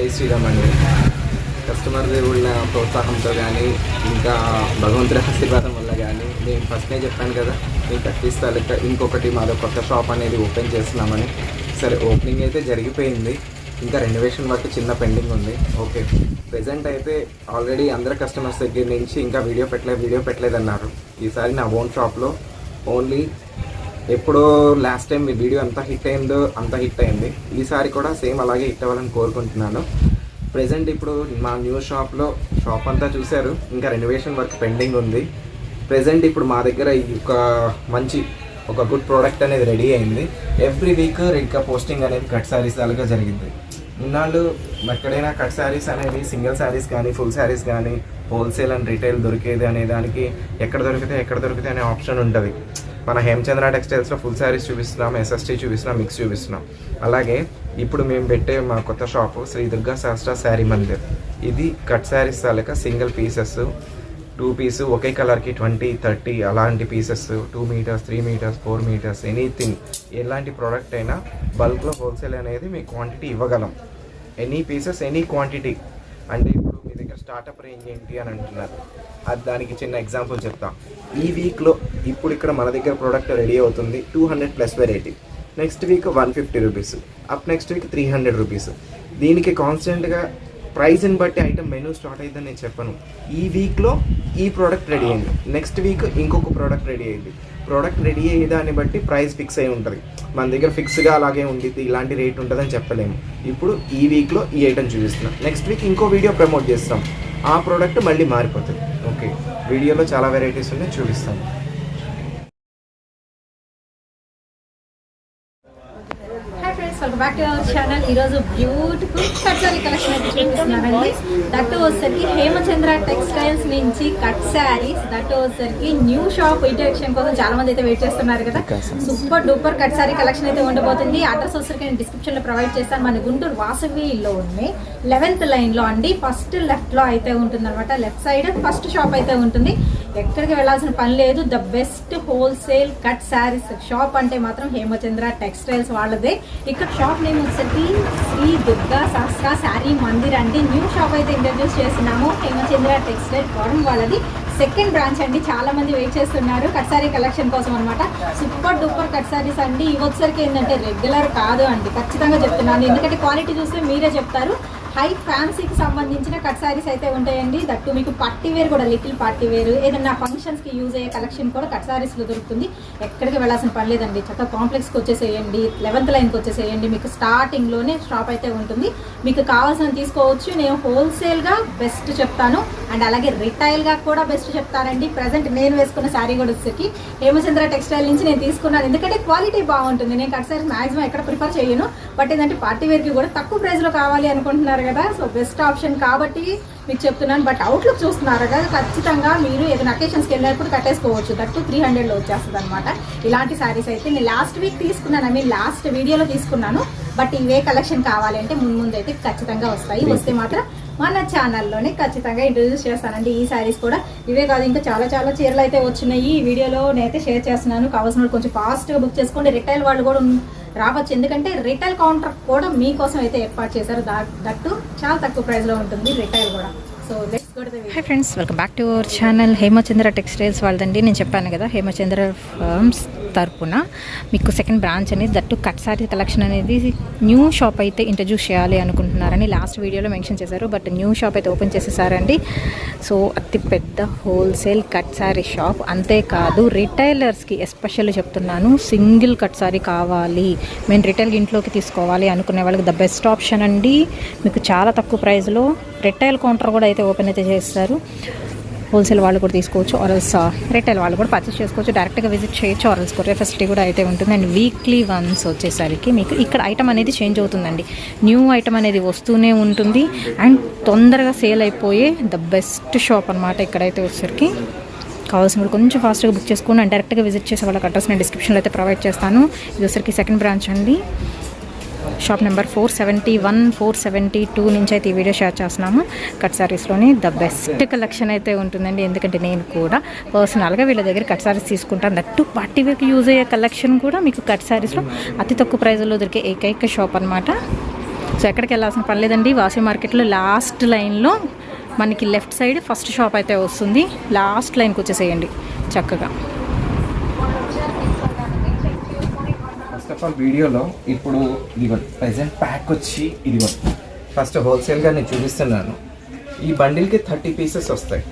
జై శ్రీరామ్ అండి. కస్టమర్ దేవుళ్ళ ప్రోత్సాహంతో కానీ ఇంకా భగవంతుడి ఆశీర్వాదం వల్ల కానీ నేను ఫస్ట్నే చెప్పాను కదా మీకు కట్టిస్తా లెక్క ఇంకొకటి మాదో కొత్త షాప్ అనేది ఓపెన్ చేస్తున్నామని. సరే ఓపెనింగ్ అయితే జరిగిపోయింది. ఇంకా రెనోవేషన్ వర్క్ చిన్న పెండింగ్ ఉంది. ఓకే ప్రజెంట్ అయితే ఆల్రెడీ అందరు కస్టమర్స్ దగ్గర నుంచి ఇంకా వీడియో పెట్టలేదు వీడియో పెట్టలేదు అన్నారు ఈసారి నా ఓన్ షాప్లో ఓన్లీ ఎప్పుడో లాస్ట్ టైం మీ వీడియో ఎంత హిట్ అయిందో అంత హిట్ అయింది. ఈసారి కూడా సేమ్ అలాగే హిట్ అవ్వాలని కోరుకుంటున్నాను. ప్రజెంట్ ఇప్పుడు మా న్యూ షాప్లో షాప్ అంతా చూశారు. ఇంకా రెనోవేషన్ వర్క్ పెండింగ్ ఉంది. ప్రజెంట్ ఇప్పుడు మా దగ్గర ఒక మంచి ఒక గుడ్ ప్రోడక్ట్ అనేది రెడీ అయింది. ఎవ్రీ వీక్ ఇంకా పోస్టింగ్ అనేది కట్ శారీస్ అలాగా జరిగింది. ఇన్నాళ్ళు ఎక్కడైనా కట్ శారీస్ అనేవి సింగిల్ శారీస్ కానీ ఫుల్ శారీస్ కానీ హోల్సేల్ అండ్ రిటైల్ దొరికేది అనే దానికి ఎక్కడ దొరికితే ఎక్కడ దొరికితే అనే ఆప్షన్ ఉంటుంది. మన హేమచంద్ర టెక్స్టైల్స్లో ఫుల్ శారీస్ చూపిస్తున్నాం ఎస్ఎస్టీ చూపిస్తున్నాం మిక్స్ చూపిస్తున్నాం. అలాగే ఇప్పుడు మేము పెట్టే మా కొత్త షాపు శ్రీ దుర్గా శాస్త్ర శారీ మందిర్. ఇది కట్ శారీస్ తాలూకా సింగిల్ పీసెస్. టూ పీస్ ఒకే కలర్కి ట్వంటీ థర్టీ అలాంటి pieces. Two meters three meters four meters anything. ఎలాంటి ప్రోడక్ట్ అయినా బల్క్లో హోల్సేల్ అనేది మీ క్వాంటిటీ ఇవ్వగలం. Any pieces any quantity. అంటే స్టార్టప్ రేంజ్ ఏంటి అని అంటున్నారు. అది దానికి చిన్న ఎగ్జాంపుల్ చెప్తా. ఈ వీక్లో ఇప్పుడు ఇక్కడ మన దగ్గర ప్రోడక్ట్ రెడీ అవుతుంది two hundred plus variety next week one fifty rupees up next week three hundred rupees దీనికి కాన్స్టెంట్గా ప్రైజ్ని బట్టి ఐటమ్ మెనూ స్టార్ట్ అయ్యిందని నేను చెప్పను. ఈ వీక్లో ఈ ప్రోడక్ట్ రెడీ అయింది. నెక్స్ట్ వీక్ ఇంకొక ప్రోడక్ట్ రెడీ అయింది. ప్రోడక్ట్ రెడీ అయ్యే దాన్ని బట్టి ప్రైస్ ఫిక్స్ అయి ఉంటుంది. మన దగ్గర ఫిక్స్గా అలాగే ఉండిద్ది ఇలాంటి రేట్ ఉంటుందని చెప్పలేము. ఇప్పుడు ఈ వీక్లో ఈ ఐటమ్ చూపిస్తున్నాం. నెక్స్ట్ వీక్ ఇంకో వీడియో ప్రమోట్ చేస్తాం. ఆ ప్రోడక్ట్ మళ్ళీ మారిపోతుంది. ఓకే వీడియోలో చాలా వెరైటీస్ ఉన్నాయి చూపిస్తాను బ్యాక్ టు అవర్ ఛానల్ ఈరోజు బ్యూటిఫుల్ కట్ సారీ కలెక్షన్ అయితే చూపిస్తున్నానండి దట్టు వచ్చేసరికి హేమచంద్ర టెక్స్టైల్స్ నుంచి కట్ శారీస్ దట్టు వచ్చేసరికి న్యూ షాప్ ఇంట్రడక్షన్ కోసం చాలా మంది అయితే వెయిట్ చేస్తున్నారు కదా. Super duper cut sari collection అయితే ఉండబోతుంది. అడ్రస్ వచ్చేసరికి నేను డిస్క్రిప్షన్లో ప్రొవైడ్ చేస్తాను. మన గుంటూరు వాసవిలో ఉన్నాయి లెవెన్త్ లైన్లో అండి. ఫస్ట్ లెఫ్ట్లో అయితే ఉంటుంది అనమాట లెఫ్ట్ సైడ్ ఫస్ట్ షాప్ అయితే ఉంటుంది. ఎక్కడికి వెళ్ళాల్సిన పని లేదు. The best wholesale cut saris shop అంటే మాత్రం హేమచంద్ర టెక్స్టైల్స్ వాళ్ళదే. ఇక్కడ షాప్ నేమ్ వచ్చేసి శ్రీ దుర్గా సహస్ర శారీ మందిర్ అండి. న్యూ షాప్ అయితే ఇంట్రడ్యూస్ చేస్తున్నాము. హేమచంద్ర టెక్స్టైల్ ఫారం వాళ్ళది. సెకండ్ బ్రాంచ్ అండి. చాలా మంది వెయిట్ చేస్తున్నారు. కట్ సారీ కలెక్షన్ కోసం అనమాట సూపర్ డూపర్ కట్ సారీస్ అండి. ఇవి ఏంటంటే రెగ్యులర్ కాదు అండి. ఖచ్చితంగా చెప్తున్నాను. ఎందుకంటే క్వాలిటీ చూస్తే మీరే చెప్తారు. హై ఫ్యాన్సీకి సంబంధించిన కట్ సారీస్ అయితే ఉంటాయండి. దట్టు మీకు పార్టీ వేర్ కూడా లిటిల్ పార్టీ వేర్. ఏదైనా ఫంక్షన్స్కి యూజ్ అయ్యే కలెక్షన్ కూడా కట్ శారీస్లో దొరుకుతుంది. ఎక్కడికి వెళ్ళాల్సిన పని లేదండి. చక్కగా కాంప్లెక్స్కి వచ్చేసేయండి. లెవెన్త్ లైన్కి వచ్చేసేయండి. మీకు స్టార్టింగ్లోనే షాప్ అయితే ఉంటుంది. మీకు కావాల్సిన తీసుకోవచ్చు. నేను హోల్సేల్గా బెస్ట్ చెప్తాను. అండ్ అలాగే రిటైల్గా కూడా బెస్ట్ చెప్తానండి. ప్రజెంట్ నేను వేసుకున్న శారీ కూడా వచ్చేసరికి హేమచంద్ర టెక్స్టైల్ నుంచి నేను తీసుకున్నాను. ఎందుకంటే క్వాలిటీ బాగుంటుంది. నేను కట్ సారీస్ మాక్సిమం ఎక్కడ ప్రిఫర్ చేయను. బట్ ఏంటంటే పార్టీ వేర్కి కూడా తక్కువ ప్రైస్లో కావాలి అనుకుంటున్నారు కదా. సో బెస్ట్ ఆప్షన్ కాబట్టి మీకు చెప్తున్నాను. బట్ అవుట్లుక్ చూస్తున్నారు కదా? ఖచ్చితంగా మీరు ఏదైనా అకేషన్స్కి వెళ్ళినప్పుడు కట్టేసుకోవచ్చు. దట్టు త్రీ హండ్రెడ్లో వచ్చేస్తుంది అనమాట ఇలాంటి శారీస్ అయితే నేను లాస్ట్ వీక్ తీసుకున్నాను. ఐ మీన్ లాస్ట్ వీడియోలో తీసుకున్నాను. బట్ ఇవే కలెక్షన్ కావాలంటే ముందు ముందు అయితే ఖచ్చితంగా వస్తాయి. వస్తే మాత్రం మన ఛానల్లోనే ఖచ్చితంగా ఇంట్రడ్యూస్ చేస్తానండి. ఈ శారీస్ కూడా ఇవే కాదు. ఇంకా చాలా చాలా చీరలు అయితే వచ్చినాయి. ఈ వీడియోలో నేనైతే షేర్ చేస్తున్నాను. కావాల్సిన కొంచెం ఫాస్ట్గా బుక్ చేసుకోండి. రిటైల్ వాళ్ళు కూడా రావచ్చు. ఎందుకంటే రిటైల్ కౌంటర్ కూడా మీకోసం అయితే ఏర్పాటు చేశారు. దట్టు చాలా తక్కువ ప్రైస్లో ఉంటుంది రిటైల్ కూడా. So let's hi friends welcome back to our channel Hemachandra textiles వాళ్ళదండి. నేను చెప్పాను కదా హేమచంద్ర ఫర్మ్స్ తరపున మీకు సెకండ్ బ్రాంచ్ అనేది దట్టు కట్ సారీ కలెక్షన్ అనేది న్యూ షాప్ అయితే ఇంట్రడ్యూస్ చేయాలి అనుకుంటున్నారని లాస్ట్ వీడియోలో మెన్షన్ చేశారు. బట్ న్యూ షాప్ అయితే ఓపెన్ చేసేసారండి. సో అతి పెద్ద హోల్సేల్ కట్ శారీ షాప్ అంతేకాదు రిటైలర్స్కి ఎస్పెషల్లీ చెప్తున్నాను సింగిల్ కట్ సారీ కావాలి. మేము రిటైల్ ఇంట్లోకి తీసుకోవాలి అనుకునే వాళ్ళకి ద బెస్ట్ ఆప్షన్ అండి. మీకు చాలా తక్కువ ప్రైస్లో రిటైల్ కౌంటర్ కూడా అయితే ఓపెన్ అయితే చేస్తారు హోల్సేల్ వాళ్ళు కూడా తీసుకోవచ్చు ఆరల్స్ రిటైల్ uh, వాళ్ళు కూడా పర్చేస్ చేసుకోవచ్చు డైరెక్ట్గా విజిట్ చేయొచ్చు ఆరల్స్ కొరియర్ ఫెసిలిటీ కూడా అయితే ఉంటుంది. అండ్ వీక్లీ వన్స్ వచ్చేసరికి మీకు ఇక్కడ ఐటమ్ అనేది చేంజ్ అవుతుందండి. న్యూ ఐటమ్ అనేది వస్తూనే ఉంటుంది. అండ్ తొందరగా సేల్ అయిపోయే ద బెస్ట్ షాప్ అనమాట ఇక్కడైతే వచ్చేసరికి. కావాల్సిన వాళ్ళు కొంచెం ఫాస్ట్గా బుక్ చేసుకుని అండ్ డైరెక్ట్గా విజిట్ చేసే వాళ్ళకి అడ్రస్ నేను డిస్క్రిప్షన్లో అయితే ప్రొవైడ్ చేస్తాను. ఇది వచ్చరికి సెకండ్ బ్రాంచ్ అండి. Shop number four seventy one four seventy two నుంచి అయితే ఈ వీడియో షేర్ చేస్తున్నాము. కట్ సారీస్లోని ద బెస్ట్ కలెక్షన్ అయితే ఉంటుందండి. ఎందుకంటే నేను కూడా పర్సనల్గా వీళ్ళ దగ్గర కట్ సారీస్ తీసుకుంటాను. దట్టు పార్టీ వేర్కి యూజ్ అయ్యే కలెక్షన్ కూడా మీకు కట్ సారీస్లో అతి తక్కువ ప్రైజ్లో దొరికే ఏకైక షాప్ అనమాట సో ఎక్కడికి వెళ్ళాల్సిన పని లేదండి. మార్కెట్లో లాస్ట్ లైన్లో మనకి లెఫ్ట్ సైడ్ ఫస్ట్ షాప్ అయితే వస్తుంది. లాస్ట్ లైన్కి వచ్చేసేయండి చక్కగా. ఆల్ వీడియోలో ఇప్పుడు ఇదిగో ప్రెసెంట్ ప్యాక్ వచ్చి ఇదిగో. ఫస్ట్ హోల్సేల్గా నేను చూపిస్తున్నాను. ఈ బండిల్కి థర్టీ పీసెస్ వస్తాయి.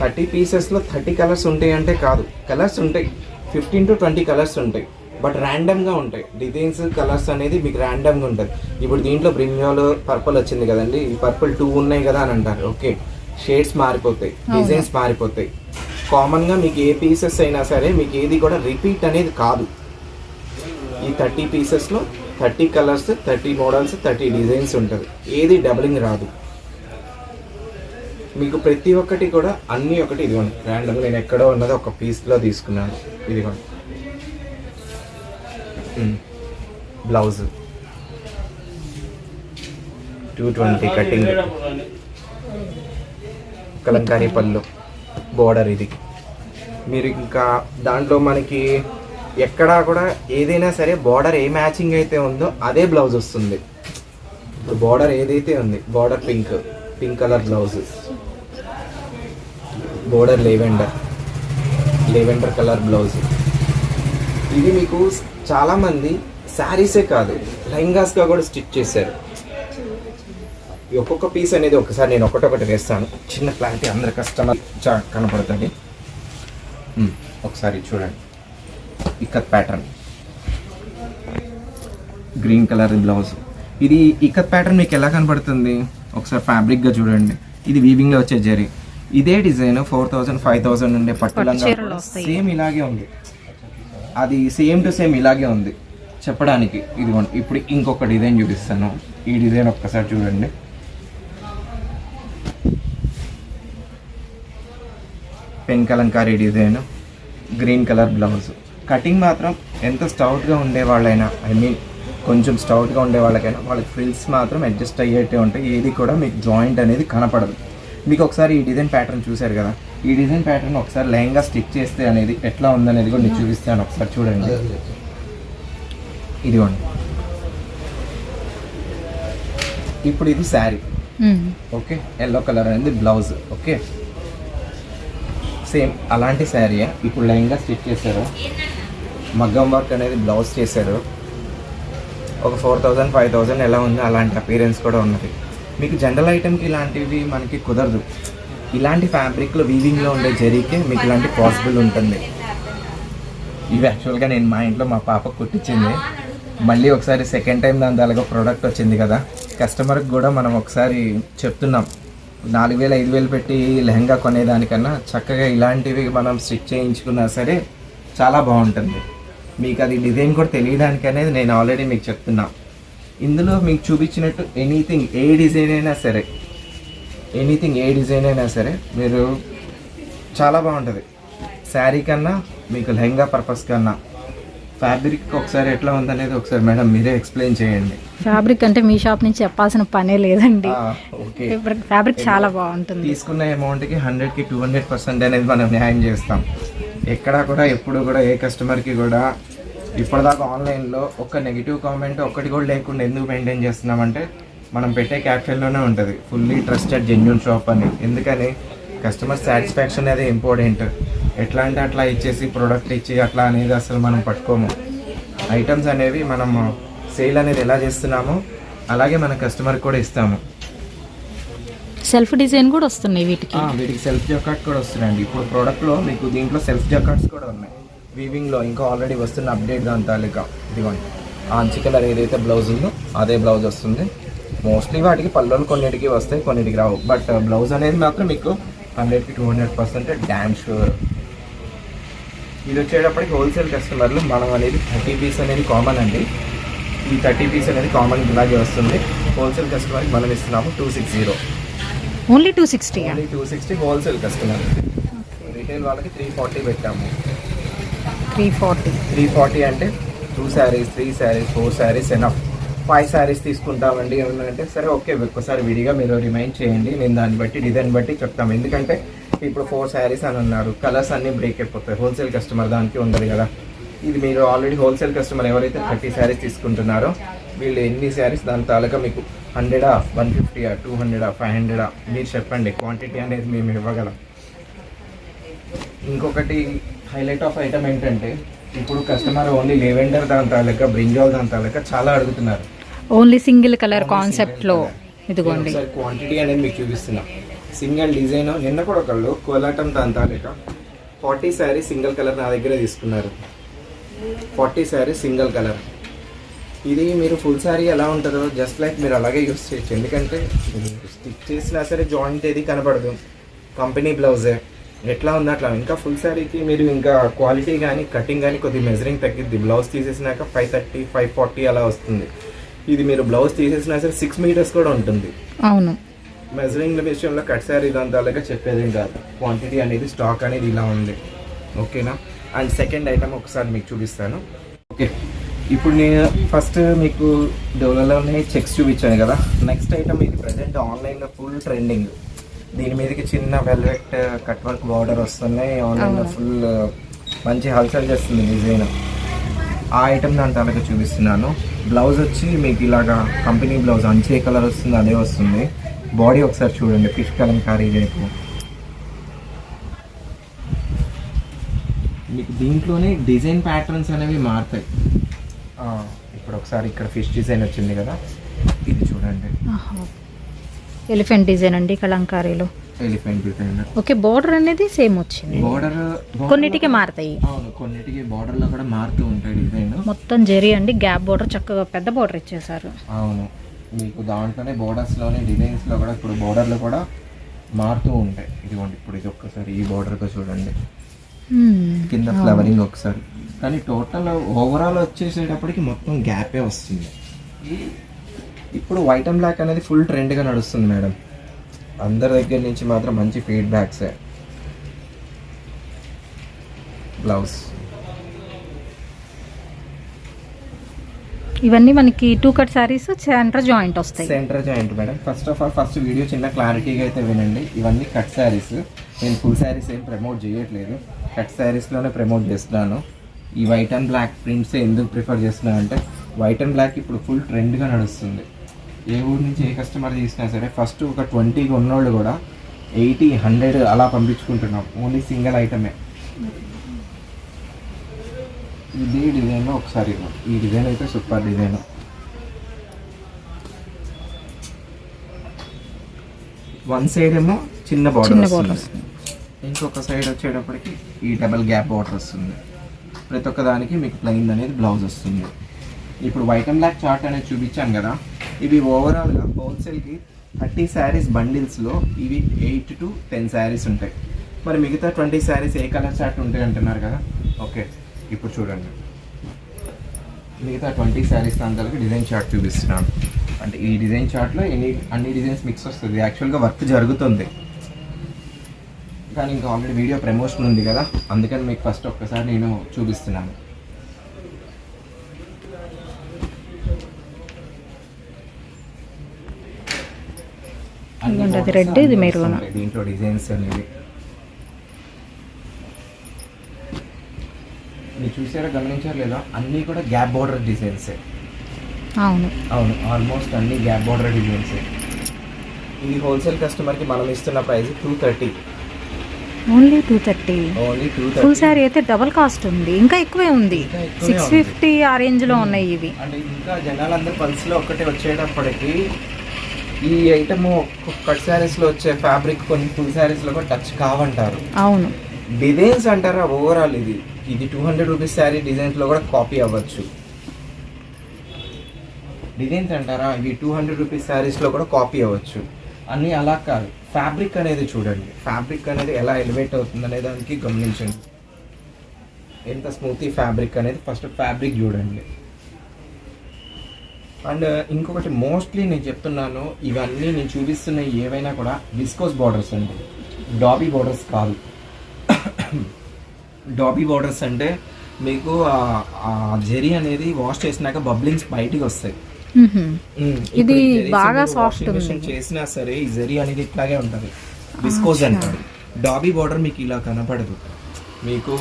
థర్టీ పీసెస్లో థర్టీ కలర్స్ ఉంటాయి అంటే కాదు. కలర్స్ ఉంటాయి. ఫిఫ్టీన్ టు ట్వంటీ కలర్స్ ఉంటాయి. బట్ ర్యాండమ్గా ఉంటాయి. డిజైన్స్ కలర్స్ అనేది మీకు ర్యాండమ్గా ఉంటుంది ఇప్పుడు దీంట్లో బ్రింజాల్ పర్పుల్ వచ్చింది కదండి. ఈ పర్పుల్ టూ ఉన్నాయి కదా అని అంటారు. ఓకే షేడ్స్ మారిపోతాయి. డిజైన్స్ మారిపోతాయి. కామన్గా మీకు ఏ పీసెస్ అయినా సరే మీకు ఏది కూడా రిపీట్ అనేది కాదు. ఈ thirty పీసెస్లో thirty colours thirty models thirty designs ఉంటుంది. ఏది డబలింగ్ రాదు. మీకు ప్రతి ఒక్కటి కూడా అన్నీ ఒకటి ఇదిగోండి. ర్యాండమ్ నేను ఎక్కడో ఉన్నది ఒక పీస్లో తీసుకున్నాను. ఇదిగోండి. Blouse two twenty cutting Kalamkari పళ్ళు. బోర్డర్ ఇది. మీరు ఇంకా దాంట్లో మనకి ఎక్కడా కూడా ఏదైనా సరే బార్డర్ ఏ మ్యాచింగ్ అయితే ఉందో అదే బ్లౌజ్ వస్తుంది. ఇప్పుడు బార్డర్ ఏదైతే ఉంది border pink pink colour blouse border lavender lavender colour blouse ఇది మీకు చాలామంది శారీసే కాదు లెహంగాస్గా కూడా స్టిచ్ చేశారు. ఒక్కొక్క పీస్ అనేది ఒకసారి నేను ఒకటొకటి వేస్తాను. చిన్న క్లారిటీ అందరి కస్టమర్ చా కనపడుతుంది. ఒకసారి చూడండి. Ikat pattern green colour blouse ఇది ఇక్కత్ ప్యాటర్న్ మీకు ఎలా కనబడుతుంది? ఒకసారి ఫ్యాబ్రిక్గా చూడండి. ఇది వీవింగ్లో వచ్చే జరీ. ఇదే design four thousand five thousand ఉండే పట్టు పట్టు చీరలు వస్తాయి. సేమ్ ఇలాగే ఉంది. అది సేమ్ టు సేమ్ ఇలాగే ఉంది. చెప్పడానికి ఇదిగోండి ఇప్పుడు ఇంకొక డిజైన్ చూపిస్తాను. ఈ డిజైన్ ఒక్కసారి చూడండి. Pen Kalamkari design green colour blouse cutting మాత్రం ఎంత స్టౌట్గా ఉండే వాళ్ళైనా ఐ మీన్ కొంచెం స్టౌట్గా ఉండే వాళ్ళకైనా వాళ్ళకి ఫ్రిల్స్ మాత్రం అడ్జస్ట్ అయ్యేట్టే ఉంటాయి. ఏది కూడా మీకు జాయింట్ అనేది కనపడదు. మీకు ఒకసారి ఈ డిజైన్ ప్యాటర్న్ చూశారు కదా? ఈ డిజైన్ ప్యాటర్న్ ఒకసారి లెహంగా స్టిచ్ చేస్తే అనేది ఎట్లా ఉందనేది కూడా నేను చూపిస్తాను. ఒకసారి చూడండి. ఇదిగోండి. ఇప్పుడు ఇది శారీ. ఓకే? ఎల్లో కలర్ అనేది బ్లౌజ్. ఓకే? సేమ్ అలాంటి శారీ ఇప్పుడు లైన్గా స్టిచ్ చేశారు. మగ్గం వర్క్ అనేది బ్లౌజ్ చేశారు. ఒక ఫోర్ థౌజండ్ ఫైవ్ థౌజండ్ ఎలా ఉందో అలాంటి అపీరెన్స్ కూడా ఉన్నది. మీకు జనరల్ ఐటెంకి ఇలాంటివి మనకి కుదరదు. ఇలాంటి ఫ్యాబ్రిక్లో వీవింగ్లో ఉండే జరిగితే మీకు ఇలాంటి పాసిబుల్ ఉంటుంది. ఇవి యాక్చువల్గా నేను మా ఇంట్లో మా పాపకు కుట్టించింది. మళ్ళీ ఒకసారి సెకండ్ టైం దాని అలాగా ప్రోడక్ట్ వచ్చింది కదా. కస్టమర్కి కూడా మనం ఒకసారి చెప్తున్నాం. నాలుగు వేలు ఐదు వేలు పెట్టి లెహంగా కొనేదానికన్నా చక్కగా ఇలాంటివి మనం స్టిచ్ చేయించుకున్నా సరే చాలా బాగుంటుంది. మీకు అది డిజైన్ కూడా తెలియడానికి అనేది నేను ఆల్రెడీ మీకు చెప్తున్నా. ఇందులో మీకు చూపించినట్టు ఎనీథింగ్ ఏ డిజైన్ అయినా సరే ఎనీథింగ్ ఏ డిజైన్ అయినా సరే మీరు చాలా బాగుంటుంది. శారీ కన్నా మీకు లెహంగా పర్పస్ కన్నా ఫ్యాబ్రిక్ ఒకసారి ఎట్లా ఉందనేది ఒకసారి మేడం మీరే ఎక్స్ప్లెయిన్ చేయండి. ఫ్యాబ్రిక్ అంటే మీ షాప్ నుంచి చెప్పాల్సిన పనే లేదండి. ఫ్యాబ్రిక్ చాలా బాగుంటుంది. తీసుకున్న అమౌంట్కి హండ్రెడ్కి టూ హండ్రెడ్ పర్సెంట్ అనేది మనం న్యాయం చేస్తాం. ఎక్కడా కూడా ఎప్పుడు కూడా ఏ కస్టమర్కి కూడా ఇప్పటిదాకా ఆన్లైన్లో ఒక్క నెగిటివ్ కామెంట్ ఒక్కటి కూడా లేకుండా ఎందుకు మెయింటైన్ చేస్తున్నామంటే మనం పెట్టే క్యాప్షన్లోనే ఉంటుంది. ఫుల్లీ ట్రస్టెడ్ జెన్యున్ షాప్ అని. ఎందుకని? కస్టమర్ సాటిస్ఫాక్షన్ అనేది ఇంపార్టెంట్ ఎట్లా అంటే అట్లా ఇచ్చేసి ప్రోడక్ట్ ఇచ్చి అట్లా అనేది అసలు మనం పట్టుకోము. ఐటమ్స్ అనేవి మనం సేల్ అనేది ఎలా చేస్తున్నామో అలాగే మన కస్టమర్కి కూడా ఇస్తాము. సెల్ఫ్ డిజైన్ కూడా వస్తున్నాయి వీటికి. వీటికి సెల్ఫ్ జకాట్ కూడా వస్తున్నాయండి. ఇప్పుడు ప్రోడక్ట్లో మీకు దీంట్లో సెల్ఫ్ జకాట్స్ కూడా ఉన్నాయి. వీవింగ్లో ఇంకా ఆల్రెడీ వస్తున్న అప్డేట్ దాని తాలూకా. ఇదిగోండి ఆ అంచి కలర్ ఏదైతే బ్లౌజ్ ఉందో అదే బ్లౌజ్ వస్తుంది. మోస్ట్లీ వాటికి పళ్ళలు కొన్నిటికి వస్తాయి కొన్నిటికి రావు. బట్ బ్లౌజ్ అనేది మాత్రం మీకు హండ్రెడ్కి two hundred percent damn sure ఇది వచ్చేటప్పటికి హోల్సేల్ కస్టమర్లు మనం అనేది థర్టీ పీస్ అనేది కామన్ అండి. ఈ థర్టీ పీస్ అనేది కామన్ ఇలాగే వస్తుంది. హోల్సేల్ కస్టమర్కి మనం ఇస్తున్నాము two six zero only two sixty only two sixty wholesale customer retail వాళ్ళకి త్రీ ఫార్టీ పెట్టాము. త్రీ ఫార్టీ త్రీ ఫార్టీ అంటే two saris three saris four saris enough five saris తీసుకుంటామండి. ఏమన్నా అంటే సరే ఓకే ఒక్కసారి విడిగా మీరు రిమైండ్ చేయండి. నేను దాన్ని బట్టి డిజైన్ బట్టి చెప్తాము. ఎందుకంటే ఇప్పుడు ఫోర్ శారీస్ అని ఉన్నారు కలర్స్ అన్నీ బ్రేక్ అయిపోతాయి. హోల్సేల్ కస్టమర్ దానికి ఉండదు కదా. ఇది మీరు ఆల్రెడీ హోల్సేల్ కస్టమర్ ఎవరైతే థర్టీ శారీస్ తీసుకుంటున్నారో వీళ్ళు ఎన్ని శారీస్ దాని తాలూకా మీకు హండ్రెడా వన్ ఫిఫ్టీయా టూ హండ్రెడా ఫైవ్ హండ్రెడా మీరు చెప్పండి క్వాంటిటీ అనేది మేము ఇవ్వగలం. ఇంకొకటి హైలైట్ ఆఫ్ ఐటమ్ ఏంటంటే ఇప్పుడు కస్టమర్ ఓన్లీ లెవెండర్ దాని తాలూకా బ్రింజాల్ దాని తాలూకా చాలా అడుగుతున్నారు. ఓన్లీ సింగిల్ కలర్ కాన్సెప్ట్లో ఇదిగోండి. క్వాంటిటీ అనేది మీకు చూపిస్తున్నా. Single design. నిన్న కూడా ఒకళ్ళు కోలాటం దాని లేక ఫార్టీ శారీ సింగిల్ కలర్ నా దగ్గర తీసుకున్నారు. Forty sari single colour. ఇది మీరు ఫుల్ శారీ ఎలా ఉంటుందో జస్ట్ లైక్ మీరు అలాగే యూస్ చేయొచ్చు. ఎందుకంటే స్టిచ్ చేసినా సరే జాయింట్ ఏది కనపడదు కంపెనీ బ్లౌజే. ఎట్లా ఉంది అట్లా. ఇంకా ఫుల్ శారీకి మీరు ఇంకా క్వాలిటీ కానీ కటింగ్ కానీ కొద్ది మెజరింగ్ తగ్గిద్ది. బ్లౌజ్ తీసేసినాక ఫైవ్ థర్టీ ఫైవ్ ఫార్టీ అలా వస్తుంది. ఇది మీరు బ్లౌజ్ తీసేసినా సరే సిక్స్ మీటర్స్ కూడా ఉంటుంది. అవును. మెజరింగ్ విషయంలో కట్ శారీ దాంతాలుగా చెప్పేది ఏం కాదు. క్వాంటిటీ అనేది స్టాక్ అనేది ఇలా ఉంది. ఓకేనా అండ్ సెకండ్ ఐటమ్ ఒకసారి మీకు చూపిస్తాను. ఓకే ఇప్పుడు నేను ఫస్ట్ మీకు డోలలోనే చెక్స్ చూపించాను కదా? నెక్స్ట్ ఐటమ్ ఇది ప్రజెంట్ ఆన్లైన్లో ఫుల్ ట్రెండింగ్ దీని మీదకి చిన్న వెల్వెట్ కట్ వర్క్ బార్డర్ వస్తున్నాయి. ఆన్లైన్లో ఫుల్ మంచి హల్చల్ చేస్తుంది డిజైన్ ఆ ఐటమ్ దాని తాలూకా చూపిస్తున్నాను. బ్లౌజ్ వచ్చి మీకు ఇలాగా కంపెనీ బ్లౌజ్ అంచే కలర్ వస్తుంది అదే వస్తుంది. బాడీ ఒకసారి చూడండి ఫిష్ కలంకారీ రేపు. మీకు దీంట్లోనే డిజైన్ ప్యాటర్న్స్ అనేవి మారుతాయి. ఆ, ఇప్పుడు ఒకసారి ఇక్కడ ఫిష్ డిజైన్ వచ్చింది కదా ఇది చూడండి. ఎలిఫెంట్ డిజైన్ అండి కలంకారీలో. Elephant design. ఓకే బోర్డర్ అనేది సేమ్ వచ్చింది. బార్డర్ కొన్నిటికి మారుతాయి. అవును కొన్నిటికి బార్డర్లో కూడా మారుతూ ఉంటాయి డిజైన్. మొత్తం జెరీ అండి గ్యాప్ బోర్డర్ చక్కగా పెద్ద బోర్డర్ ఇచ్చేసారు అవును. మీకు దాంట్లోనే బోర్డర్స్లోనే డిజైన్స్లో కూడా ఇప్పుడు బోర్డర్లు కూడా మారుతూ ఉంటాయి. ఇదిగోండి ఇప్పుడు ఇది ఒక్కసారి ఈ బోర్డర్గా చూడండి. కింద ఫ్లవరింగ్ ఒకసారి. కానీ టోటల్ ఓవరాల్ వచ్చేసేటప్పటికి మొత్తం గ్యాపే వస్తుంది. ఇప్పుడు వైట్ అండ్ బ్లాక్ అనేది ఫుల్ ట్రెండ్గా నడుస్తుంది మేడం అందరి దగ్గర నుంచి మాత్రం మంచి ఫీడ్బ్యాక్సే బ్లౌజ్ ఇవన్నీ మనకి two cut saris centre joint వస్తాయి. Centre joint madam first of all first video చిన్న క్లారిటీగా అయితే వినండి. ఇవన్నీ కట్ శారీస్ నేను ఫుల్ సారీస్ ఏం ప్రమోట్ చేయట్లేదు. కట్ సారీస్లోనే ప్రమోట్ చేస్తున్నాను. ఈ వైట్ అండ్ బ్లాక్ ప్రింట్స్ ఎందుకు ప్రిఫర్ చేస్తున్నాను అంటే వైట్ అండ్ బ్లాక్ ఇప్పుడు ఫుల్ ట్రెండ్గా నడుస్తుంది. ఏ ఊరు నుంచి ఏ కస్టమర్ చేసినా సరే ఫస్ట్ ఒక ట్వంటీగా ఉన్నోళ్ళు కూడా ఎయిటీ హండ్రెడ్ అలా పంపించుకుంటున్నాం. ఓన్లీ సింగిల్ ఐటమే ఇదే డిజైన్లో ఒకసారి. ఈ డిజైన్ అయితే సూపర్ డిజైన్. వన్ సైడ్ ఏమో చిన్న బార్డర్ వస్తుంది. ఇంకొక సైడ్ వచ్చేటప్పటికి ఈ డబల్ గ్యాప్ బార్డర్ వస్తుంది. ప్రతి ఒక్క దానికి మీకు ప్లెయిన్ అనేది బ్లౌజ్ వస్తుంది. ఇప్పుడు వైట్ అండ్ బ్లాక్ చార్ట్ అనేది చూపించాను కదా. ఇవి ఓవరాల్గా హోల్సేల్కి థర్టీ శారీస్ బండిల్స్లో ఇవి ఎయిట్ టు టెన్ శారీస్ ఉంటాయి. మరి మిగతా ట్వంటీ శారీస్ ఏ కలర్ చార్ట్ ఉంటాయి అంటున్నారు కదా? ఓకే ఇప్పుడు చూడండి. మిగతా ట్వంటీ శారీస్ దాంట్లోకి డిజైన్ చార్ట్ చూపిస్తున్నాను అంటే ఈ డిజైన్ చార్ట్లో ఎన్ని అన్ని డిజైన్స్ మిక్స్ వస్తుంది. యాక్చువల్గా వర్క్ జరుగుతుంది. కానీ ఇంకా ఆల్రెడీ వీడియో ప్రమోషన్ ఉంది కదా. అందుకని మీకు ఫస్ట్ ఒక్కసారి నేను చూపిస్తున్నాను. ఇది దీంట్లో డిజైన్స్ అనేవి. చూసారా గమనించారు లేదా? అన్నీ కూడా గ్యాప్ బార్డర్ డిజైన్సే అవును. అవును ఆల్మోస్ట్ అన్ని గ్యాప్ బార్డర్ డిజైన్సే ఇది హోల్సేల్ కస్టమర్కి మనం ఇస్తున్న price two thirty only two thirty only two full sari అయితే డబల్ కాస్ట్ ఉంది. ఇంకా ఎక్కువే ఉంది. సిక్స్. ఫిఫ్టీ ఆ రేంజ్లో ఉన్నాయి ఇవి. అంటే ఇంకా జనాలందరూ పల్స్లో ఒక్కటే వచ్చేటప్పటికి ఈ ఐటమ్ కట్ శారీస్లో వచ్చే ఫ్యాబ్రిక్ కొన్ని ఫుల్ శారీస్లో కూడా టచ్ కావంటారు. అవును. డిజైన్స్ అంటారా? ఓవరాల్ ఇది. ఇది టూ హండ్రెడ్ రూపీస్ శారీ డిజైన్స్లో కూడా కాపీ అవ్వచ్చు. డిజైన్స్ అంటారా? ఇవి టూ హండ్రెడ్ రూపీస్ శారీస్లో కూడా కాపీ అవ్వచ్చు. అన్నీ అలా కాదు. ఫ్యాబ్రిక్ అనేది చూడండి. ఫ్యాబ్రిక్ అనేది ఎలా ఎలివేట్ అవుతుంది అనే దానికి గమనించండి. ఎంత స్మూతీ ఫ్యాబ్రిక్ అనేది ఫస్ట్ ఫ్యాబ్రిక్ చూడండి. అండ్ uh, ఇంకొకటి మోస్ట్లీ నేను చెప్తున్నాను ఇవన్నీ నేను చూపిస్తున్న ఏవైనా కూడా విస్కోస్ బార్డర్స్ అండి. డాబీ బార్డర్స్ కాదు. డాబీ బార్డర్స్ అంటే మీకు ఆ- జెరీ అనేది వాష్ చేసినాక బబ్లింగ్స్ బయటికి వస్తాయి. ఇది బాగా ఉంది. చేసినా సరే ఈ జెరీ అనేది ఇట్లాగే ఉంటుంది. విస్కోస్ అంటారు. డాబీ బార్డర్ మీకు ఇలా కనపడదు. మీకు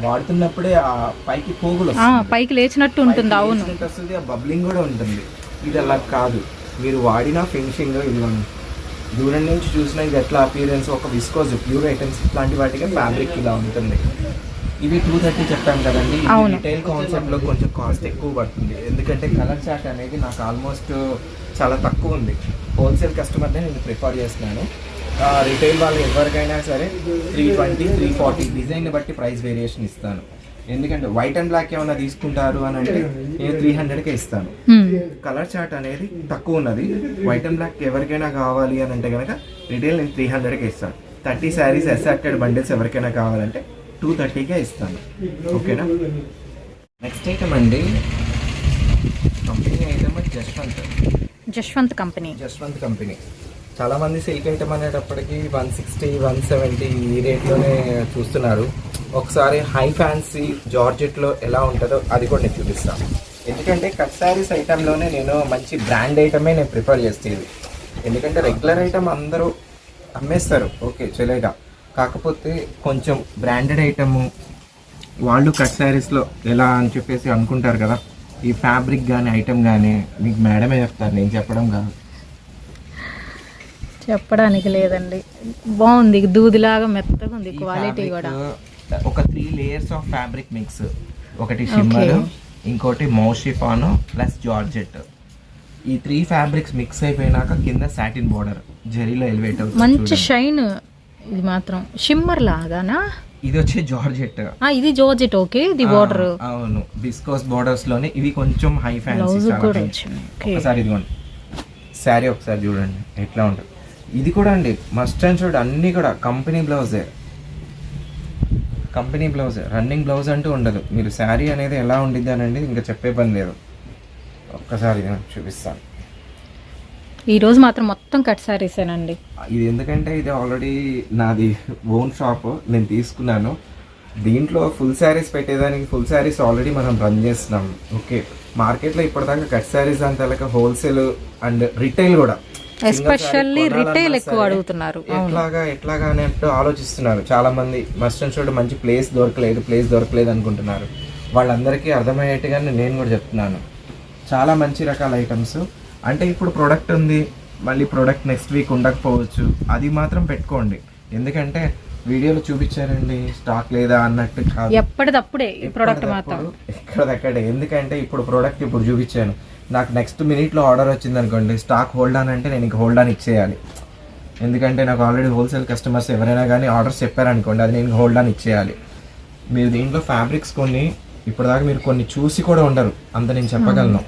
వాడుతున్నప్పుడే ఆ పైకి పోగులు పైకి లేచినట్టు ఉంటుంది అవును. వస్తుంది ఆ బబ్లింగ్ కూడా ఉంటుంది. ఇది అలా కాదు. మీరు వాడిన ఫినిషింగ్ ఇది దూరం నుంచి చూసినా ఇది ఎట్లా అపియరెన్స్ ఒక విస్కోజ్ ప్యూర్ ఐటమ్స్ ఇట్లాంటి వాటికి ఫ్యాబ్రిక్ ఇలా ఉంటుంది. ఇవి టూ థర్టీ చెప్పాను కదండి. రిటైల్ కాన్సెప్ట్లో కొంచెం కాస్ట్ ఎక్కువ పడుతుంది. ఎందుకంటే కలర్ చాట్ అనేది నాకు ఆల్మోస్ట్ చాలా తక్కువ ఉంది. హోల్సేల్ కస్టమర్నే నేను ప్రిఫర్ చేస్తున్నాను. రిటైల్ వాళ్ళు ఎవరికైనా సరే three twenty three forty design బట్టి ప్రైస్ వేరియేషన్ ఇస్తాను. ఎందుకంటే వైట్ అండ్ బ్లాక్ ఏమైనా తీసుకుంటారు అని అంటే నేను త్రీ హండ్రెడ్కే ఇస్తాను. కలర్ చార్ట్ అనేది తక్కువ ఉన్నది. వైట్ అండ్ బ్లాక్ ఎవరికైనా కావాలి అని అంటే కనుక రిటైల్ నేను త్రీ హండ్రెడ్కే ఇస్తాను. థర్టీ శారీస్ అసాక్టెడ్ బండిల్స్ ఎవరికైనా కావాలంటే టూ థర్టీకే ఇస్తాను. ఓకేనా నెక్స్ట్ ఐటమ్ అండి. Company item Jaswanth Jashwanth company Jaswanth company చాలా మంది సిల్క్ ఐటమ్ అనేటప్పటికి వన్ సిక్స్టీ వన్ సెవెంటీ ఈ రేట్లోనే చూస్తున్నారు. ఒకసారి హై ఫ్యాన్సీ జార్జెట్లో ఎలా ఉంటుందో అది కూడా నేను చూపిస్తాను. ఎందుకంటే కట్ శారీస్ ఐటెంలోనే నేను మంచి బ్రాండ్ ఐటమే నేను ప్రిఫర్ చేసేది ఎందుకంటే రెగ్యులర్ ఐటమ్ అందరూ అమ్మేస్తారు. ఓకే చెలేగా కాకపోతే కొంచెం బ్రాండెడ్ ఐటము వాళ్ళు కట్ శారీస్లో ఎలా అని చెప్పేసి అనుకుంటారు కదా. ఈ ఫ్యాబ్రిక్ కానీ ఐటమ్ కానీ మీకు మేడమే చెప్తారు. నేను చెప్పడం కాదు. చెప్పడానికి లేదండి. బాగుంది. దూదిలాగా మెత్తగా ఉంది. క్వాలిటీ కూడా. ఒక three layers of fabric mix ఒకటి షిమ్మర్ ఇంకోటి మౌషిఫాన్ ప్లస్ జార్జెట్ ఈ త్రీ ఫ్యాబ్రిక్స్ మిక్స్ అయిపోయినాక కింద సాటిన్ బోర్డర్ జరీలో ఎలివేట్ అవుతుంది మంచి. షైన్ ఇది మాత్రం. షిమ్మర్ లాగానా? ఇది వచ్చే జార్జెట్ ఆ, ఇది జోర్జెట్ ఓకే ఇది బోర్డర్ అవును. బిస్కోస్ బోర్డర్స్లోనే ఇవి కొంచెం హై ఫ్యాన్సీ ఒకసారి ఇదిగోండి. శారీ ఒకసారి చూడండి. ఎట్లా ఉంటుంది? ఇది కూడా అండి మస్ట్ అండ్ షుడ్ అన్నీ కూడా కంపెనీ బ్లౌజే కంపెనీ బ్లౌజ్ రన్నింగ్ బ్లౌజ్ అంటూ ఉండదు. మీరు శారీ అనేది ఎలా ఉండిద్ది అనండి ఇంకా చెప్పే పని లేదు. ఒక్కసారి చూపిస్తాను. ఈ రోజు మాత్రం మొత్తం కట్ సారీసేనండి ఇది ఎందుకంటే ఇది ఆల్రెడీ నాది ఓన్ షాప్ నేను తీసుకున్నాను. దీంట్లో ఫుల్ శారీస్ పెట్టేదానికి ఫుల్ శారీస్ ఆల్రెడీ మనం రన్ చేస్తున్నాం. ఓకే. మార్కెట్లో ఇప్పటిదాకా కట్ శారీస్ అంత హోల్సేల్ అండ్ రిటైల్ కూడా. ఎస్పెషల్లీ రిటైల్ ఎక్కువ అడుగుతున్నారు. ఎట్లాగా ఎట్లాగా అనేట్టు ఆలోచిస్తున్నారు. చాలా మంది అండ్ షుడ్ మంచి ప్లేస్ దొరకలేదు ప్లేస్ దొరకలేదు అనుకుంటున్నారు. వాళ్ళందరికీ అర్థమయ్యేట్టుగానే నేను కూడా చెప్తున్నాను. చాలా మంచి రకాల ఐటమ్స్ అంటే ఇప్పుడు ప్రోడక్ట్ ఉంది మళ్ళీ ప్రోడక్ట్ నెక్స్ట్ వీక్ ఉండకపోవచ్చు. అది మాత్రం పెట్టుకోండి. ఎందుకంటే వీడియోలో చూపించారండి స్టాక్ లేదా అన్నట్టు కాదు. ఎప్పటిదప్పుడే ఈ ప్రోడక్ట్ మాత్రం. ఎక్కడదక్కడే. ఎందుకంటే ఇప్పుడు ప్రోడక్ట్ ఇప్పుడు చూపించాను. నాకు నెక్స్ట్ మినిట్లో ఆర్డర్ వచ్చింది అనుకోండి స్టాక్ హోల్డ్ ఆన్ అంటే నేను ఇంక హోల్డ్ ఆన్ ఇచ్చేయాలి. ఎందుకంటే నాకు ఆల్రెడీ హోల్సేల్ కస్టమర్స్ ఎవరైనా కానీ ఆర్డర్స్ చెప్పారనుకోండి అది నేను హోల్డ్ ఆన్ ఇచ్చేయాలి. మీరు దీంట్లో ఫ్యాబ్రిక్స్ కొన్ని ఇప్పటిదాకా మీరు కొన్ని చూసి కూడా ఉండరు. అంత నేను చెప్పగలను.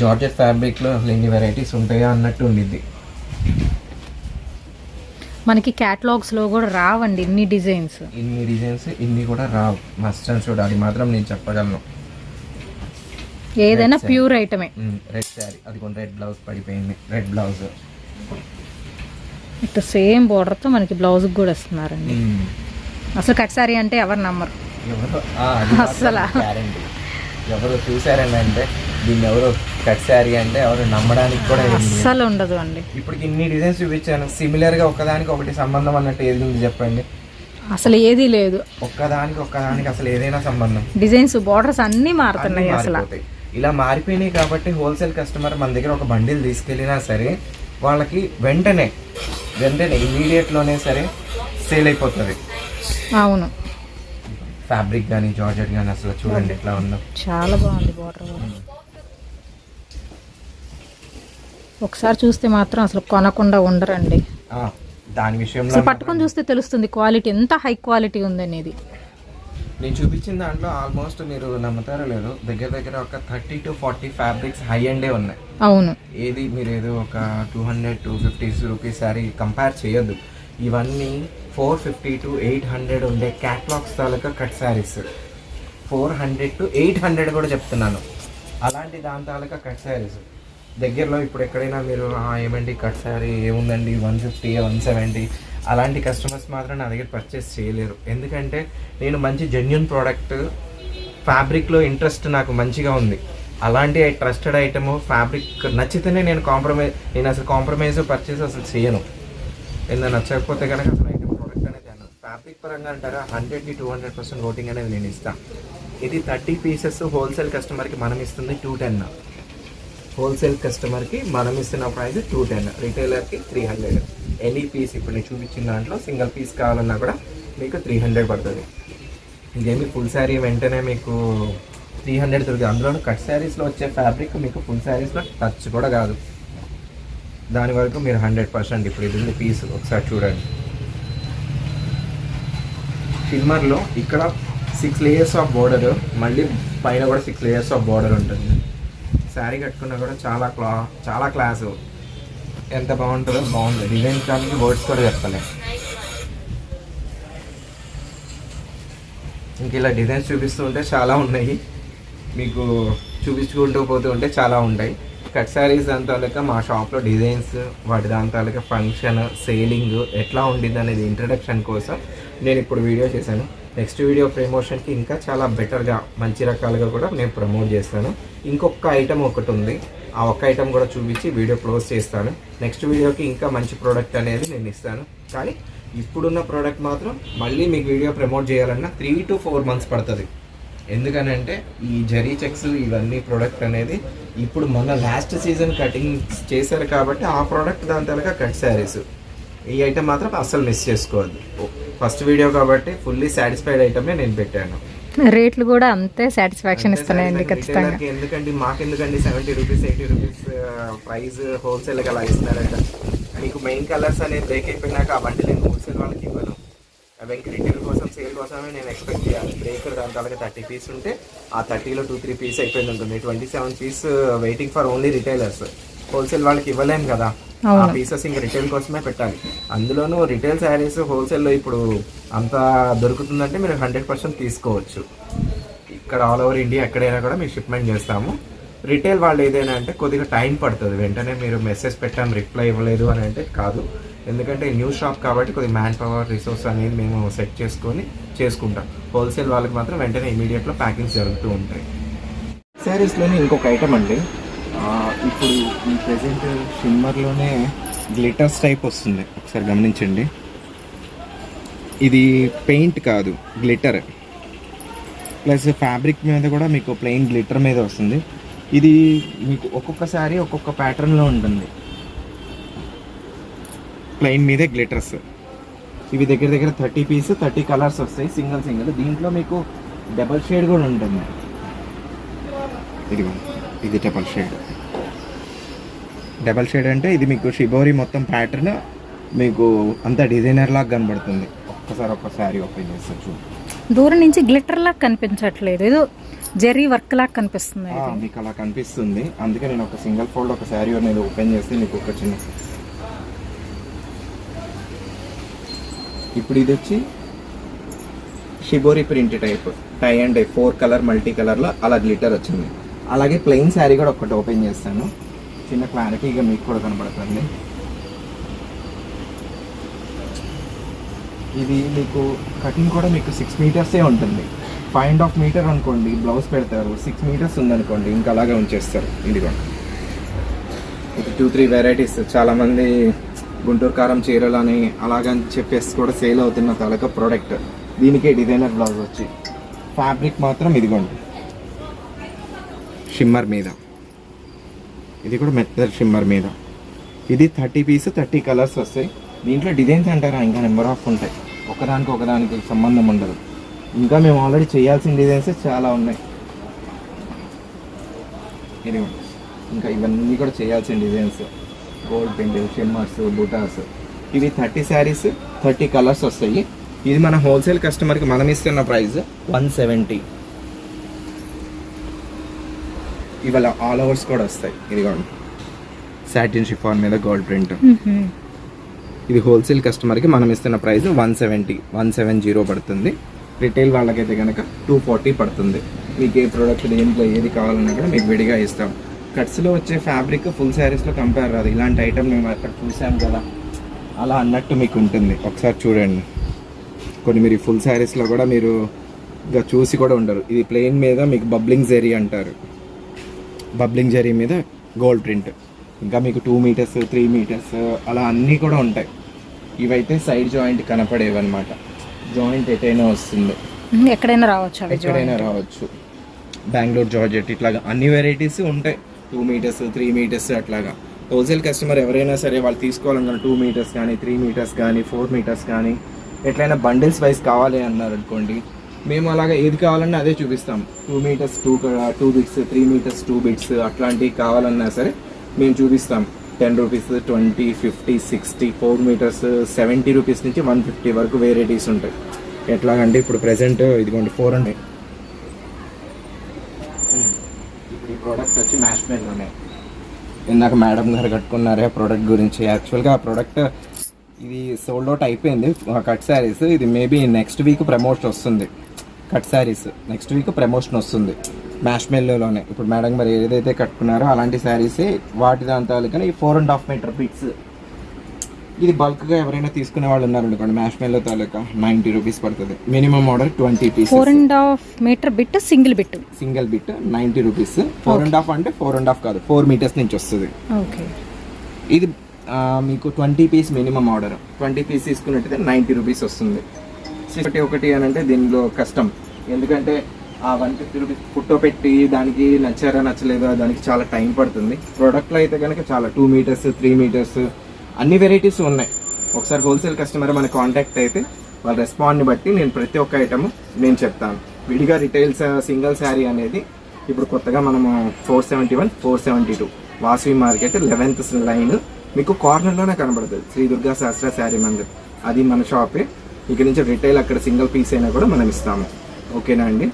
జార్జెట్ ఫ్యాబ్రిక్లో అసలు ఎన్ని వెరైటీస్ ఉంటాయా అన్నట్టు ఉండిద్ది. మనకి క్యాటలాగ్స్లో కూడా రావండి ఇన్ని డిజైన్స్ ఇన్ని డిజైన్స్ ఇన్ని కూడా రావు. మస్ట్ అండ్ అది మాత్రం నేను చెప్పగలను. ఏదైనా. ప్యూర్ ఐటమే రెడ్ శారీ అది కొన్ని రెడ్ బ్లౌజ్ పడిపోయింది. రెడ్ బ్లౌజ్ ఇటు సేమ్తో మనకి బ్లౌజ్ కూడా వస్తున్నారండి అసలు కట్ సారీ అంటే ఎవరు నమ్మరు. guarantee. ఎవరో చూసారని అంటే దీన్ని ఎవరో కట్ శారీ అంటే ఎవరు నమ్మడానికి కూడా. అస్సలు ఉండదు అండి. ఇప్పుడు ఇన్ని డిజైన్స్ చూపించాను. సిమిలర్గా ఒకదానికి ఒకటి సంబంధం అన్నట్టు ఏది ఉంది చెప్పండి? అసలు ఏదీ లేదు. ఒక్కదానికి ఒక్కదానికి అసలు ఏదైనా సంబంధం. డిజైన్స్ బార్డర్స్ అన్నీ మారుతున్నాయి అసలు. ఇలా మారిపోయినాయి కాబట్టి హోల్సేల్ కస్టమర్ మన దగ్గర ఒక బండిల్ తీసుకెళ్ళినా సరే వాళ్ళకి వెంటనే వెంటనే immediate లోనే సరే సేల్ అయిపోతుంది. అవును. ఫ్యాబ్రిక్ కానీ జార్జెట్ కానీ అసలు చూడండి ఎట్లా ఉందో. చాలా బాగుంది బార్డర్ ఒకసారి చూస్తే మాత్రం అసలు కొనకుండా ఉండరండి. దాని విషయంలో పట్టుకొని చూస్తే తెలుస్తుంది క్వాలిటీ ఎంత హై క్వాలిటీ ఉందనేది. నేను చూపించిన దాంట్లో ఆల్మోస్ట్ మీరు నమ్ముతారో లేదో దగ్గర దగ్గర ఒక thirty to forty fabrics high అండే ఉన్నాయి. అవును. ఏది మీరు ఏదో ఒక two hundred two fifty rupees sari compare చేయొద్దు. ఇవన్నీ four fifty to eight hundred ఉండే catalogues taluka cut saris four hundred to eight hundred కూడా చెప్తున్నాను. అలాంటి దాని తాలూకా కట్ శారీస్ దగ్గరలో ఇప్పుడు ఎక్కడైనా మీరు "ఆ, ఏమండి కట్ శారీ ఏముందండి? వన్ ఫిఫ్టీ వన్ సెవెంటీ అలాంటి కస్టమర్స్ మాత్రం నా దగ్గర పర్చేస్ చేయలేరు. ఎందుకంటే నేను మంచి జెన్యున్ ప్రోడక్ట్ ఫ్యాబ్రిక్లో ఇంట్రెస్ట్ నాకు మంచిగా ఉంది. అలాంటి ట్రస్టెడ్ ఐటమ్ ఫ్యాబ్రిక్ నచ్చితేనే నేను కాంప్రమైజ్ నేను అసలు కాంప్రమైజ్ పర్చేస్ అసలు చేయను. ఏదైనా నచ్చకపోతే కనుక అసలు ఐటమ్ ప్రోడక్ట్ అనేది అను ఫ్యాబ్రిక్ పరంగా అంటారా? హండ్రెడ్కి టూ హండ్రెడ్ పర్సెంట్ ఓటింగ్ అనేది నేను ఇస్తాను ఇది థర్టీ పీసెస్ హోల్సేల్ కస్టమర్కి మనం ఇస్తుంది టూ టెన్ హోల్సేల్ కస్టమర్కి మనం ఇస్తున్న ప్రైస్ టూ టెన్. రిటైలర్కి త్రీ హండ్రెడ్. ఎనీ పీస్ ఇప్పుడు నేను చూపించిన దాంట్లో సింగిల్ పీస్ కావాలన్నా కూడా మీకు త్రీ హండ్రెడ్ పడుతుంది. ఇంకేమి ఫుల్ శారీ వెంటనే మీకు త్రీ హండ్రెడ్ దొరికింది అందులోనూ కట్ శారీస్లో వచ్చే ఫ్యాబ్రిక్ మీకు ఫుల్ శారీస్లో టచ్ కూడా కాదు. దాని వరకు మీరు హండ్రెడ్ పర్సెంట్ ఇప్పుడు ఇది ఉంది పీస్ ఒకసారి చూడండి. షిమ్మర్లో ఇక్కడ సిక్స్ లేయర్స్ ఆఫ్ బోర్డర్ మళ్ళీ పైన కూడా సిక్స్ లేయర్స్ ఆఫ్ బోర్డర్ ఉంటుంది. శారీ కట్టుకున్నా కూడా చాలా క్లా చాలా క్లాసు. ఎంత బాగుంటుందో బాగుంది. డిజైన్ కానీ వర్డ్స్ కూడా చెప్పలే. ఇంక ఇలా డిజైన్స్ చూపిస్తూ ఉంటే చాలా ఉన్నాయి. మీకు చూపించుకుంటూ పోతూ ఉంటే చాలా ఉంటాయి. కట్ శారీస్ దాని తాలూకా మా షాప్లో డిజైన్స్ వాటి దాని తాలూకా ఫంక్షన్ సేలింగ్ ఎట్లా ఉండింది అనేది ఇంట్రడక్షన్ కోసం నేను ఇప్పుడు వీడియో చేశాను. నెక్స్ట్ వీడియో ప్రమోషన్కి ఇంకా చాలా బెటర్గా మంచి రకాలుగా కూడా నేను ప్రమోట్ చేస్తాను. ఇంకొక ఐటమ్ ఒకటి ఉంది. ఆ ఒక్క ఐటమ్ కూడా చూపించి వీడియో క్లోజ్ చేస్తాను. నెక్స్ట్ వీడియోకి ఇంకా మంచి ప్రోడక్ట్ అనేది నేను ఇస్తాను. కానీ ఇప్పుడున్న ప్రోడక్ట్ మాత్రం మళ్ళీ మీకు వీడియో ప్రమోట్ చేయాలన్నా త్రీ టు ఫోర్ మంత్స్ పడుతుంది. ఎందుకనంటే ఈ జరీ చెక్స్ ఇవన్నీ ప్రోడక్ట్ అనేది ఇప్పుడు మొన్న లాస్ట్ సీజన్ కటింగ్ చేశారు కాబట్టి ఆ ప్రోడక్ట్ దాని తలక కట్ శారీస్ ఈ ఐటమ్ మాత్రం అస్సలు మిస్ చేసుకోవద్దు. ఫస్ట్ వీడియో కాబట్టి ఫుల్లీ సాటిస్ఫైడ్ ఐటమే నేను పెట్టాను. రేట్లు కూడా అంతే సాటిస్ఫాక్షన్ ఇస్తున్నాయండి ఖచ్చితంగా. ఎందుకండి? మాకెందుకండి seventy rupees eighty rupees price హోల్సేల్కి అలా ఇస్తున్నారంట. మీకు మెయిన్ కలర్స్ అనేది బ్రేక్ అయిపోయినాక ఆ బండి నేను హోల్సేల్ వాళ్ళకి ఇవ్వను. అవి ఇంక రిటైల్ కోసం సేల్ కోసమే నేను ఎక్స్పెక్ట్ చేయాలి. బ్రేకర్ దాని తర్వాత థర్టీ పీస్ ఉంటే ఆ థర్టీలో టూ త్రీ పీస్ అయిపోయింది ఉంటుంది twenty seven piece waiting for only retailers wholesale వాళ్ళకి ఇవ్వలేం కదా. ఆ. పీసెస్ ఇంకా రిటైల్ కోసమే పెట్టాలి. అందులోనూ రిటైల్ శారీస్ హోల్సేల్లో ఇప్పుడు అంత దొరుకుతుందంటే మీరు హండ్రెడ్ పర్సెంట్ తీసుకోవచ్చు. ఇక్కడ ఆల్ ఓవర్ ఇండియా ఎక్కడైనా కూడా మేము షిప్మెంట్ చేస్తాము. రిటైల్ వాళ్ళు ఏదైనా అంటే కొద్దిగా టైం పడుతుంది. వెంటనే మీరు మెసేజ్ పెట్టాం రిప్లై ఇవ్వలేదు అని అంటే కాదు. ఎందుకంటే న్యూ షాప్ కాబట్టి కొద్దిగా మ్యాన్ పవర్ రిసోర్స్ అనేది మేము సెట్ చేసుకొని చేసుకుంటాం. హోల్సేల్ వాళ్ళకి మాత్రం వెంటనే ఇమీడియట్లో ప్యాకింగ్స్ జరుగుతూ ఉంటాయి. శారీస్లోనే ఇంకొక ఐటమ్ అండి. ఇప్పుడు ఈ ప్రజెంట్ షిమ్మర్లోనే గ్లిటర్స్ టైప్ వస్తుంది. ఒకసారి గమనించండి. ఇది పెయింట్ కాదు గ్లిటర్ ప్లస్ ఫ్యాబ్రిక్ మీద కూడా మీకు ప్లెయిన్ గ్లిటర్ మీద వస్తుంది. ఇది మీకు ఒక్కొక్కసారి ఒక్కొక్క ప్యాటర్న్లో ఉంటుంది. ప్లెయిన్ మీదే గ్లిటర్స్ ఇవి దగ్గర దగ్గర థర్టీ పీస్ థర్టీ కలర్స్ వస్తాయి సింగిల్ సింగిల్ దీంట్లో మీకు డబల్ షేడ్ కూడా ఉంటుంది. ఇదిగో ఇది డబల్ షేడ్ డబల్ షేడ్ అంటే ఇది మీకు షిబోరి మొత్తం ప్యాటర్న్ మీకు అంత డిజైనర్ లాగా కనబడుతుంది. ఒక్కసారి ఒక్కసారి ఓపెన్ చేస్తే చూడు. దూరం నుంచి గ్లిటర్ లాగా కనిపించట్లేదు. ఏదో జెర్రీ వర్క్ లాగా కనిపిస్తుంది. మీకు అలా కనిపిస్తుంది. అందుకే నేను ఒక సింగిల్ ఫోల్డ్ ఒక శారీ అనేది ఓపెన్ చేస్తే మీకు ఒక చిన్న ఇప్పుడు ఇది వచ్చి shibori print type tie and four colour multi కలర్లో అలా గ్లిటర్ వచ్చింది. అలాగే ప్లెయిన్ శారీ కూడా ఒకటి ఓపెన్ చేస్తాను. చిన్న క్లారిటీగా మీకు కూడా కనబడుతుంది. ఇది మీకు కటింగ్ కూడా మీకు సిక్స్ మీటర్సే ఉంటుంది. ఫైవ్ అండ్ హాఫ్ మీటర్ అనుకోండి బ్లౌజ్ పెడతారు. సిక్స్ మీటర్స్ ఉందనుకోండి ఇంకా అలాగే ఉంచేస్తారు. ఇదిగో. ఇది టూ త్రీ వెరైటీస్ చాలామంది గుంటూరు కారం చీరలు అని అలాగని చెప్పేసి కూడా సేల్ అవుతున్న తలక ప్రోడక్ట్ దీనికే డిజైనర్ బ్లౌజ్ వచ్చి. ఫ్యాబ్రిక్ మాత్రం ఇదిగోండి. షిమ్మర్ మీద. ఇది కూడా మెత్తర్ షిమ్మర్ మీద. ఇది థర్టీ పీస్ థర్టీ కలర్స్ వస్తాయి. దీంట్లో డిజైన్స్ అంటారా? ఇంకా నెంబర్ ఆఫ్ ఉంటాయి. ఒకదానికి ఒకదానికి సంబంధం ఉండదు. ఇంకా మేము ఆల్రెడీ చేయాల్సిన డిజైన్స్ చాలా ఉన్నాయి. ఇది ఇంకా ఇవన్నీ కూడా చేయాల్సిన designs gold paint shimmers butas ఇవి థర్టీ శారీస్ థర్టీ కలర్స్ వస్తాయి. ఇది మన హోల్సేల్ కస్టమర్కి మనం ఇస్తున్న ప్రైస్ వన్ సెవెంటీ. ఇవాళ ఆల్ ఓవర్స్ కూడా వస్తాయి. ఇదిగోండి సాటిన్ షిఫాన్ మీద గోల్డ్ ప్రింట్. ఇది హోల్సేల్ కస్టమర్కి మనం ఇస్తున్న price one seventy one seven zero పడుతుంది. రిటైల్ వాళ్ళకైతే కనుక టూ ఫార్టీ పడుతుంది. మీకు ఏ ప్రోడక్ట్ దేంట్లో ఏది కావాలన్నా కూడా మీకు విడిగా ఇస్తాం. కట్స్లో వచ్చే ఫ్యాబ్రిక్ ఫుల్ శారీస్లో కంపేర్ రాదు. ఇలాంటి ఐటమ్ మేము అక్కడ చూసాం కదా. అలా అన్నట్టు మీకు ఉంటుంది. ఒకసారి చూడండి. కొన్ని మీరు ఫుల్ శారీస్లో కూడా మీరు ఇంకా చూసి కూడా ఉండరు. ఇది ప్లెయిన్ మీద మీకు బబ్లింగ్ జెరీ అంటారు. బబ్లింగ్ జరీ మీద గోల్డ్ ప్రింట్. ఇంకా మీకు టూ మీటర్స్ త్రీ మీటర్స్ అలా అన్నీ కూడా ఉంటాయి. ఇవైతే సైడ్ జాయింట్ కనపడేవి అనమాట జాయింట్ ఎటైనా వస్తుంది. ఎక్కడైనా రావచ్చు ఎక్కడైనా. రావచ్చు. బెంగళూరు జార్జెట్ ఇట్లాగా అన్ని వెరైటీస్ ఉంటాయి. టూ మీటర్స్ త్రీ మీటర్స్ అట్లాగా. హోల్సేల్ కస్టమర్ ఎవరైనా సరే వాళ్ళు తీసుకోవాలన్నా టూ మీటర్స్ కానీ త్రీ మీటర్స్ కానీ ఫోర్ మీటర్స్ కానీ ఎట్లయినా బండిల్స్ వైజ్ కావాలి అన్నారు అనుకోండి మేము అలాగా ఏది కావాలన్నా అదే చూపిస్తాం. Two metres two two bits three metres two bits అట్లాంటివి కావాలన్నా సరే మేము చూపిస్తాం. Ten rupees twenty fifty sixty four metres seventy rupees నుంచి వన్ ఫిఫ్టీ వరకు వెరైటీస్ ఉంటాయి. ఎట్లాగంటే ఇప్పుడు ప్రెసెంట్ uh, ఇదిగోండి ఫోర్ హండ్రెడ్ ఇప్పుడు ఈ ప్రోడక్ట్ వచ్చి మ్యాష్ ఉన్నాయి ఇందాక మేడం గారు కట్టుకున్నారే ఆ ప్రోడక్ట్ గురించి. యాక్చువల్గా ఆ ప్రోడక్ట్ uh, ఇది సోల్డ్ అవుట్ అయిపోయింది. కట్ శారీస్ ఇది మేబీ నెక్స్ట్ వీక్ ప్రమోషన్ వస్తుంది. Cut saris. Next week promotion వస్తుంది. మ్యాష్ మెల్లోనే ఇప్పుడు మేడం మరి ఏదైతే కట్టుకున్నారో అలాంటి శారీసే వాటి దాని తాలూకా ఈ four and half metre bits ఇది బల్క్గా ఎవరైనా తీసుకునే వాళ్ళు ఉన్నారనుకోండి మ్యాష్ మెల్లో తాలూకా నైంటీ రూపీస్ పడుతుంది. Minimum order twenty pieces four and half metre bit single bit single bit ninety rupees four and half అంటే ఫోర్ అండ్ హాఫ్ కాదు ఫోర్ మీటర్స్ నుంచి వస్తుంది. ఓకే ఇది మీకు twenty piece minimum order twenty piece తీసుకున్నట్టయితే ninety rupees వస్తుంది. ఒకటి ఒకటి అని అంటే దీనిలో కష్టం. ఎందుకంటే ఆ వన్ ఫిఫ్టీ రూపీస్ పెట్టి దానికి నచ్చారా నచ్చలేదా దానికి చాలా టైం పడుతుంది. ప్రోడక్ట్లో అయితే కనుక చాలా టూ మీటర్స్ త్రీ మీటర్స్ అన్ని వెరైటీస్ ఉన్నాయి. ఒకసారి హోల్సేల్ కస్టమర్ మన కాంటాక్ట్ అయితే వాళ్ళ రెస్పాండ్ని బట్టి నేను ప్రతి ఒక్క ఐటమ్ నేను చెప్తాను. విడిగా రిటైల్స్ సింగిల్ శారీ అనేది ఇప్పుడు కొత్తగా మనము four seventy one four seventy two Vasavi market eleventh line మీకు కార్నర్లోనే కనబడుతుంది. శ్రీ దుర్గా శాస్త్ర శారీ మందిర్ అది మన షాపే ఇక నుంచి రిటైల్ అక్కడ సింగిల్ పీస్ అయినా కూడా మనం ఇస్తాము. ఓకేనా అండి?